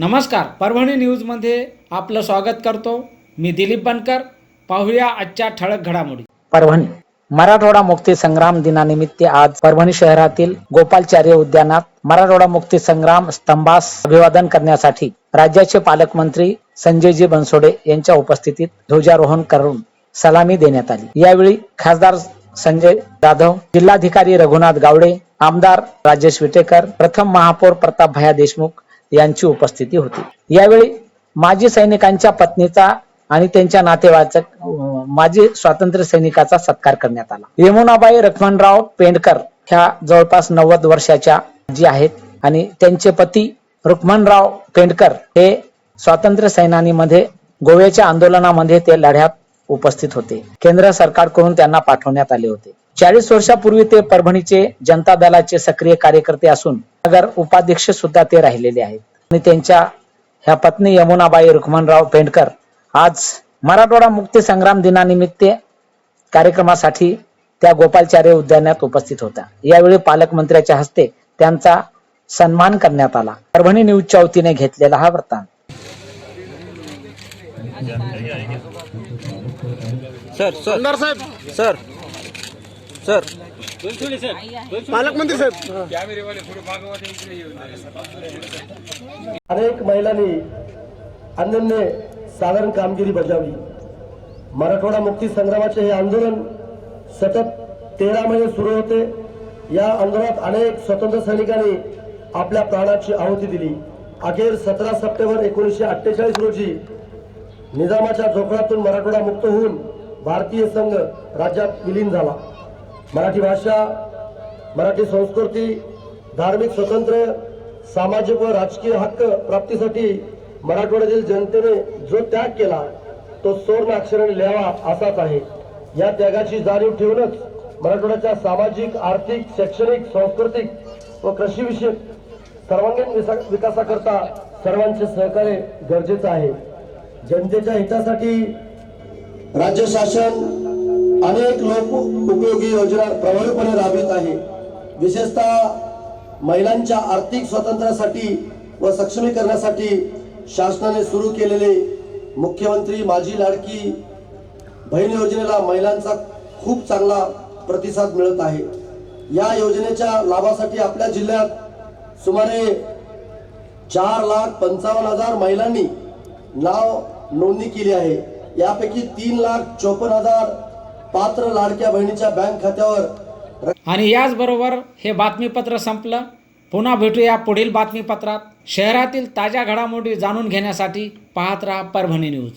नमस्कार परभणी न्यूजमध्ये आपलं स्वागत करतो. मी दिलीप बनकर. पाहूया आजच्या ठळक घडामोडी. परभणी मराठवाडा मुक्ती संग्राम दिनानिमित्त आज परभणी शहरातील गोपालचार्य उद्यानात मराठवाडा मुक्ती संग्राम स्तंभास अभिवादन करण्यासाठी राज्याचे पालकमंत्री संजयजी बनसोडे यांच्या उपस्थितीत ध्वजारोहण करून सलामी देण्यात आली. यावेळी खासदार संजय जाधव जिल्हाधिकारी रघुनाथ गावडे आमदार राजेश विटेकर प्रथम महापौर प्रताप भया देशमुख यांची उपस्थिती होती. यावेळी माजी सैनिकांच्या पत्नीचा आणि त्यांच्या नातेवाईक माजी स्वातंत्र्य सैनिकाचा सत्कार करण्यात आला. यमुनाबाई रखमनराव पेंडकर ह्या जवळपास नव्वद वर्षाच्या जी आहेत आणि त्यांचे पती रुक्मणराव पेंडकर हे स्वातंत्र्य सैनानीमध्ये गोव्याच्या आंदोलनामध्ये ते लढ्यात उपस्थित होते. केंद्र सरकारकडून त्यांना पाठवण्यात आले होते. चाळीस वर्षापूर्वी ते परभणीचे जनता दलाचे सक्रिय कार्यकर्ते असून नगर उपाध्यक्ष सुद्धा ते राहिलेले आहेत. आणि त्यांच्या ह्या पत्नी यमुनाबाई रुक्मणराव पेंडकर आज मराठवाडा मुक्ती संग्राम दिनानिमित्त कार्यक्रमासाठी त्या गोपालचार्य उद्यानात उपस्थित होत्या. यावेळी पालकमंत्र्याच्या हस्ते त्यांचा सन्मान करण्यात आला. परभणी न्यूजच्या वतीने घेतलेला हा वृत्तांत. सर सर साहेब. Sir sir. पालकमंत्री साहेब. अनेक महिलांनी अनन्य साधारण कामगिरी बजावली. मराठवाडा मुक्ती संग्रामाचे हे आंदोलन सतत तेरा महिने सुरू होते. या आंदोलनात अनेक स्वतंत्र सैनिकांनी आपल्या प्राणाची आहुती दिली. अखेर सतरा सप्टेंबर एकोणीसशे अठ्ठेचाळीस रोजी निजामाच्या जोखडातून मराठवाडा मुक्त होऊन भारतीय संघ राज्यात विलीन झाला. मराठी भाषा मराठी संस्कृती धार्मिक स्वातंत्र्य सामाजिक व राजकीय हक्क प्राप्तीसाठी मराठवाड्यातील जनतेने जो त्याग केला तो सोर्ण अक्षराने लिहावा असाच आहे. या त्यागाची जाणीव ठेवूनच मराठवाड्याच्या सामाजिक आर्थिक शैक्षणिक सांस्कृतिक व कृषीविषयक सर्वांगीण विसा- विकासाकरता सर्वांचे सहकार्य गरजेचं आहे. जनतेच्या हितासाठी राज्य शासन अनेक लोक उपयोगी योजना प्रभावीपणे राबवित आहे. विशेषतः महिलांच्या आर्थिक स्वातंत्र्यासाठी व सक्षमीकरणासाठी शासनाने सुरू केलेले मुख्यमंत्री माझी लाडकी बहीण योजनेला महिलांचा खूप चांगला प्रतिसाद मिळत आहे. या योजनेच्या लाभासाठी आपल्या जिल्ह्यात सुमारे चार लाख पंचावन्न हजार महिलांनी नाव नोंदणी केली आहे. यापैकी तीन लाख चोपन्न हजार पात्र लाडक्या बहिणीच्या बँक खात्यावर आणि याचबरोबर हे बातमीपत्र संपलं. पुन्हा भेटूया पुढील बातमीपत्रात. शहरातील ताज्या घडामोडी जाणून घेण्यासाठी पाहत राहा परभणी न्यूज.